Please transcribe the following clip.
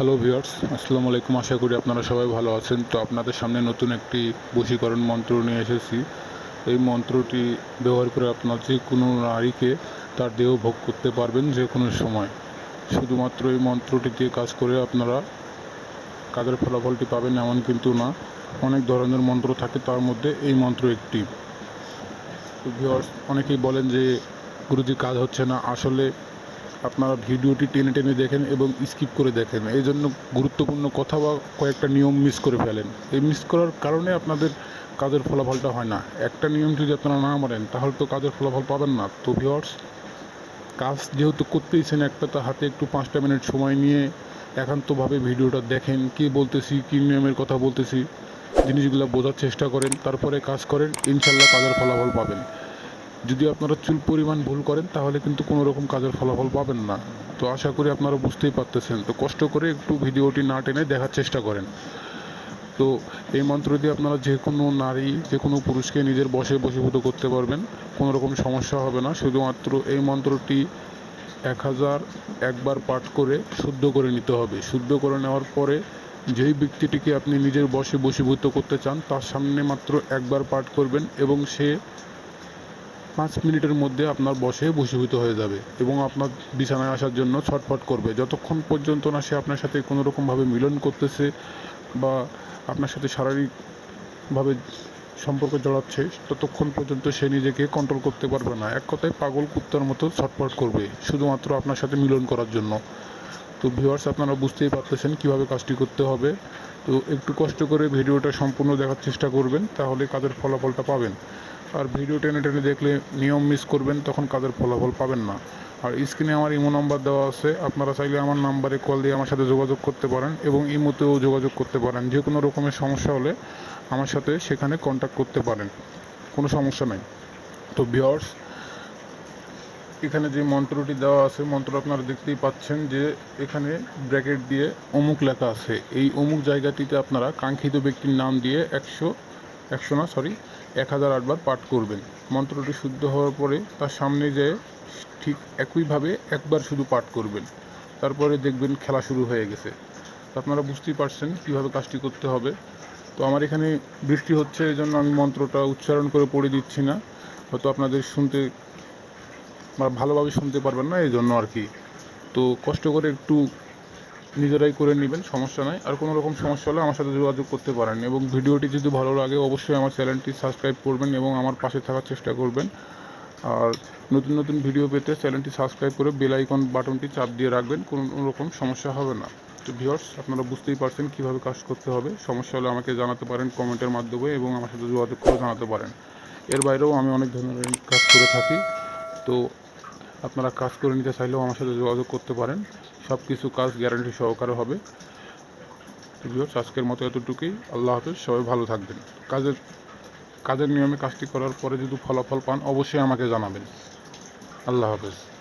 Hello viewers আসসালামু আলাইকুম আশা করি আপনারা সবাই ভালো আছেন। তো আপনাদের সামনে নতুন একটি বশীকরণ মন্ত্র নিয়ে এসেছি। এই মন্ত্রটি ব্যবহার করে আপনার যে কোনো নারীকে তার দেহ ভোগ করতে পারবেন যে কোনো সময়। শুধুমাত্র এই মন্ত্রটি দিয়ে কাজ করে আপনারা কাজের ফলাফলটি পাবেন এমন কিন্তু না। অনেক ধরনের মন্ত্র থাকে, তার মধ্যে এই মন্ত্র একটি। ভিউয়ার্স অনেকেই বলেন যে, গুরুজি কাজ হচ্ছে না। আসলে আপনারা ভিডিওটি টেনে টেনে দেখেন এবং স্কিপ করে দেখেন। এই জন্য গুরুত্বপূর্ণ কথা বা কয়েকটা নিয়ম মিস করে ফেলেন। এই মিস করার কারণে আপনাদের কাজের ফলাফলটা হয় না। একটা নিয়ম যদি আপনারা না মানেন, তাহলে তো কাজের ফলাফল পাবেন না। তো ভিওর্স কাজ যেহেতু করতেইছেন একটা, তো হাতে একটু পাঁচটা মিনিট সময় নিয়ে একান্তভাবে ভিডিওটা দেখেন, কী বলতেছি, কী নিয়মের কথা বলতেছি, জিনিসগুলো বোঝার চেষ্টা করেন, তারপরে কাজ করেন, ইনশাল্লাহ কাজের ফলাফল পাবেন। যদি আপনারা চুল পরিমাণ ভুল করেন, তাহলে কিন্তু কোনো রকম কাজের ফলাফল পাবেন না। তো আশা করি আপনারা বুঝতেই পারতেছেন। তো কষ্ট করে একটু ভিডিওটি না টেনে দেখার চেষ্টা করেন। তো এই মন্ত্র দিয়ে আপনারা যে কোনো নারী, যে কোনো পুরুষকে নিজের বসে বশীভূত করতে পারবেন। কোনো রকম সমস্যা হবে না। শুধুমাত্র এই মন্ত্রটি এক হাজার একবার পাঠ করে শুদ্ধ করে নিতে হবে। শুদ্ধ করে নেওয়ার পরে যেই ব্যক্তিটিকে আপনি নিজের বসে বশীভূত করতে চান, তার সামনে মাত্র একবার পাঠ করবেন এবং সে পাঁচ মিনিটের মধ্যে আপনার বসে ভূষীভূত হয়ে যাবে এবং আপনার বিছানায় আসার জন্য ছটফট করবে। যতক্ষণ পর্যন্ত না সে আপনার সাথে কোনো রকমভাবে মিলন করতেছে বা আপনার সাথে শারীরিকভাবে সম্পর্ক জড়াচ্ছে, ততক্ষণ পর্যন্ত সে নিজেকে কন্ট্রোল করতে পারবে না। এক কথায় পাগল কুত্তার মতো ছটফট করবে, শুধুমাত্র আপনার সাথে মিলন করার জন্য। তো ভিউয়ার্স আপনারা বুঝতেই পারতেছেন কীভাবে কাজটি করতে হবে। তো একটু কষ্ট করে ভিডিওটা সম্পূর্ণ দেখার চেষ্টা করবেন, তাহলে কাজের ফলাফলটা পাবেন। আর ভিডিও টেনে টেনে দেখলে নিয়ম মিস করবেন, তখন কাজের ফলাফল পাবেন না। আর স্ক্রিনে আমার ইমো নাম্বার দেওয়া আছে, আপনারা চাইলে আমার নাম্বারে কল দিয়ে আমার সাথে যোগাযোগ করতে পারেন এবং ইমোতেও যোগাযোগ করতে পারেন। যে কোনো রকমের সমস্যা হলে আমার সাথে সেখানে কন্ট্যাক্ট করতে পারেন, কোনো সমস্যা নাই। তো ভিওর্স এখানে যে মন্ত্রটি দেওয়া আছে, মন্ত্র আপনারা দেখতেই পাচ্ছেন যে এখানে ব্র্যাকেট দিয়ে অমুক লেখা আছে। এই অমুক জায়গাটিতে আপনারা কাঙ্ক্ষিত ব্যক্তির নাম দিয়ে একশো একশো না সরি এক হাজার আটবার পাঠ করবেন। মন্ত্রটি শুদ্ধ হওয়ার পরে তার সামনে যেয়ে ঠিক একইভাবে একবার শুধু পাঠ করবেন। তারপরে দেখবেন খেলা শুরু হয়ে গেছে। আপনারা বুঝতেই পারছেন কীভাবে কাজটি করতে হবে। তো আমার এখানে বৃষ্টি হচ্ছে এই জন্য আমি মন্ত্রটা উচ্চারণ করে পড়ে দিচ্ছি না। হয়তো আপনাদের শুনতে বা ভালোভাবে শুনতে পারবেন না, এই জন্য আর কি। তো কষ্ট করে একটু নিজেরাই করে নেবেন, সমস্যা নাই। আর কোনো রকম সমস্যা হলে আমার সাথে যোগাযোগ করতে পারেন। এবং ভিডিওটি যদি ভালো লাগে, অবশ্যই আমার চ্যানেলটি সাবস্ক্রাইব করবেন এবং আমার পাশে থাকার চেষ্টা করবেন। আর নতুন নতুন ভিডিও পেতে চ্যানেলটি সাবস্ক্রাইব করে বেল আইকন বাটনটি চাপ দিয়ে রাখবেন, কোনো রকম সমস্যা হবে না। তো ভিউয়ার্স, আপনারা বুঝতেই পারছেন কীভাবে কাজ করতে হবে। সমস্যা হলে আমাকে জানাতে পারেন কমেন্টের মাধ্যমে এবং আমার সাথে যোগাযোগ করে জানাতে পারেন। এর বাইরেও আমি অনেক ধরনের কাজ করে থাকি। তো আপনারা কাজ করে নিতে চাইলেও আমার সাথে যোগাযোগ করতে পারেন। সব কিছু কাজ গ্যারান্টি সহকারে হবে। ভিউয়ার্স, আজকের মতো এতটুকুই। আল্লাহ হাফেজ, সবাই ভালো থাকবেন। কাজের কাজের নিয়মে কাজটি করার পরে যদি ফলাফল পান, অবশ্যই আমাকে জানাবেন। আল্লাহ হাফেজ।